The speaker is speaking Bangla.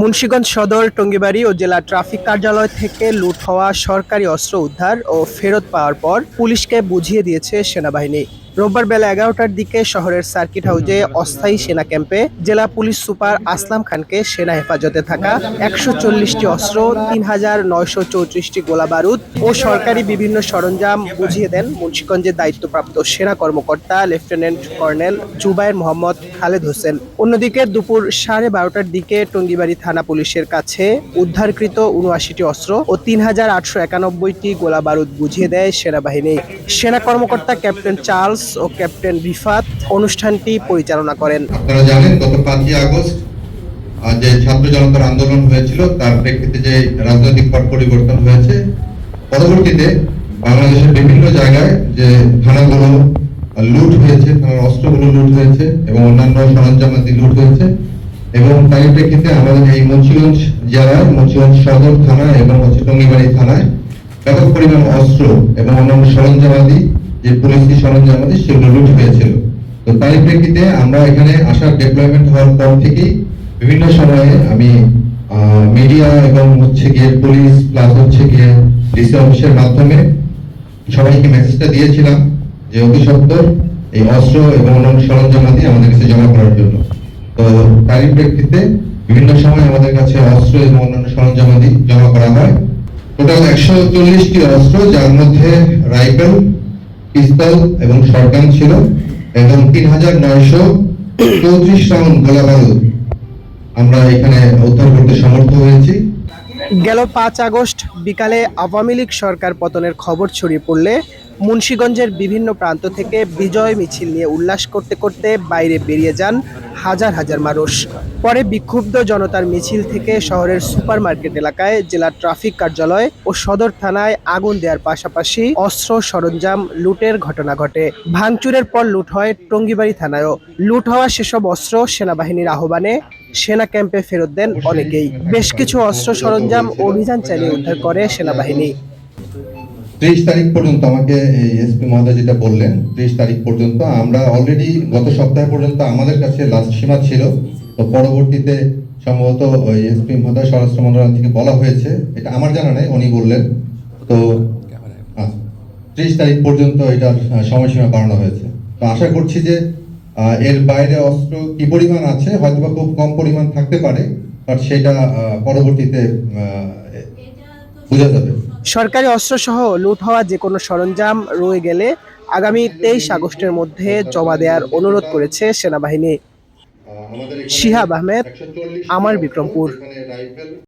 মুন্সিগঞ্জ সদর, টঙ্গিবাড়ি ও জেলা ট্রাফিক কার্যালয় থেকে লুট হওয়া সরকারি অস্ত্র উদ্ধার ও ফেরত পাওয়ার পর পুলিশকে বুঝিয়ে দিয়েছে সেনাবাহিনী। রোববার বেলা এগারোটার দিকে শহরের সার্কিট হাউজে অস্থায়ী সেনা ক্যাম্পে জেলা পুলিশ সুপার আসলাম খানকে সেনা হেফাজতে থাকা একশো চল্লিশটি অস্ত্র, তিন হাজার নয়শো চৌত্রিশটি গোলা বারুদ ও সরকারি বিভিন্ন সরঞ্জাম বুঝিয়ে দেন মুন্সিগঞ্জের দায়িত্বপ্রাপ্ত সেনা কর্মকর্তা লেফটেন্যান্ট কর্নেল জুবায়ের মোহাম্মদ খালেদ হোসেন। অন্যদিকে দুপুর সাড়ে বারোটার দিকে টঙ্গিবাড়ি থানা পুলিশের কাছে উদ্ধারকৃত উনআশিটি অস্ত্র ও তিন হাজার আটশো একানব্বইটি গোলা বারুদ বুঝিয়ে দেয় সেনাবাহিনী। সেনা কর্মকর্তা ক্যাপ্টেন চার্লস ও ক্যাপ্টেন রিফাত অনুষ্ঠানটি পরিচালনা করেন। আপনারা জানেন, গত পাঁচই আগস্ট যে ছাত্র জনতার আন্দোলন হয়েছিল, তার প্রেক্ষিতে যে রাজনৈতিক পট পরিবর্তন হয়েছে, পরবর্তীতে বাংলাদেশের বিভিন্ন জায়গায় যে থানাগুলো লুট হয়েছে, থানার অস্ত্রগুলো লুট হয়েছে এবং অন্যান্য সরঞ্জামাদি লুট হয়েছে এবং তার প্রেক্ষিতে আমাদের এই মুন্সিগঞ্জ জেলার মুন্সিগঞ্জ সদর থানা এবং হচ্ছে টঙ্গিবাড়ি থানায় ব্যাপক পরিমাণ অস্ত্র এবং অন্যান্য সরঞ্জামাদি যে পুলিশি সরঞ্জামাদি সেগুলো লুট হয়েছিল। তো তারই প্রেক্ষিতে আমরা এখানে আসার ডেভেলপমেন্ট হওয়ার পর থেকেই বিভিন্ন সময়ে আমি মিডিয়া এবং হচ্ছে গিয়ে পুলিশ প্লাস হচ্ছে গিয়ে ডিসি অফিসের মাধ্যমে সবাইকে মেসেজটা দিয়েছিলাম যে অতি সত্বর এই অস্ত্র এবং অন্যান্য সরঞ্জামাদি আমাদের কাছে জমা করার জন্য। তো তারই প্রেক্ষিতে বিভিন্ন সময় আমাদের কাছে অস্ত্র এবং অন্যান্য সরঞ্জামাদি জমা করা হয়। টোটাল একশো চল্লিশটি অস্ত্র, যার মধ্যে রাইফেল পিস্তল এবং শটগান ছিল এবং তিন হাজার নয়শো চৌত্রিশ রাউন্ড গোলা বারুদ আমরা এখানে উদ্ধার করতে সমর্থ হয়েছি। গেল পাঁচ আগস্ট বিকালে আওয়ামী লীগ সরকার পতনের খবর ছড়িয়ে পড়লে মুন্সিগঞ্জের বিভিন্ন প্রান্ত থেকে বিজয় মিছিল নিয়ে উল্লাস করতে করতে বাইরে বেরিয়ে যান হাজার হাজার মানুষ। পরে বিক্ষুব্ধ জনতার মিছিল থেকে শহরের সুপারমার্কেট এলাকায় জেলা ট্রাফিক কার্যালয় ও সদর থানায় আগুন দেওয়ার পাশাপাশি অস্ত্র সরঞ্জাম লুটের ঘটনা ঘটে। ভাঙচুরের পর লুট হয় টঙ্গিবাড়ি থানায়ও। লুট হওয়া সেসব অস্ত্র সেনাবাহিনীর আহ্বানে সেনা ক্যাম্পে ফেরত দেন অনেকেই। বেশ কিছু অস্ত্র সরঞ্জাম অভিযান চালিয়ে উদ্ধার করে সেনাবাহিনী। ত্রিশ তারিখ পর্যন্ত আমাকে এই এসপি মহোদয় যেটা বললেন ত্রিশ তারিখ পর্যন্ত আমরা অলরেডি গত সপ্তাহ পর্যন্ত আমাদের কাছে লাস্ট সীমা ছিল। তো পরবর্তীতে সম্ভবত ওই এসপি মহোদয় স্বরাষ্ট্র মন্ত্রণালয় থেকে বলা হয়েছে এটা আমার জানা নেই উনি বললেন। তো ত্রিশ তারিখ পর্যন্ত এটার সময়সীমা বাড়ানো হয়েছে। তো আশা করছি যে এর বাইরে অস্ত্র কি পরিমাণ আছে হয়তো বা খুব কম পরিমাণ থাকতে পারে বাট সেটা পরবর্তীতে বোঝা যাবে। সরকারি অস্ত্রসহ লুট হওয়া যে কোনো সরঞ্জাম রয়ে গেলে আগামী তেইশ আগস্টের মধ্যে জমা দেওয়ার অনুরোধ করেছে সেনাবাহিনী শিহাব আহমেদ, আমার বিক্রমপুর।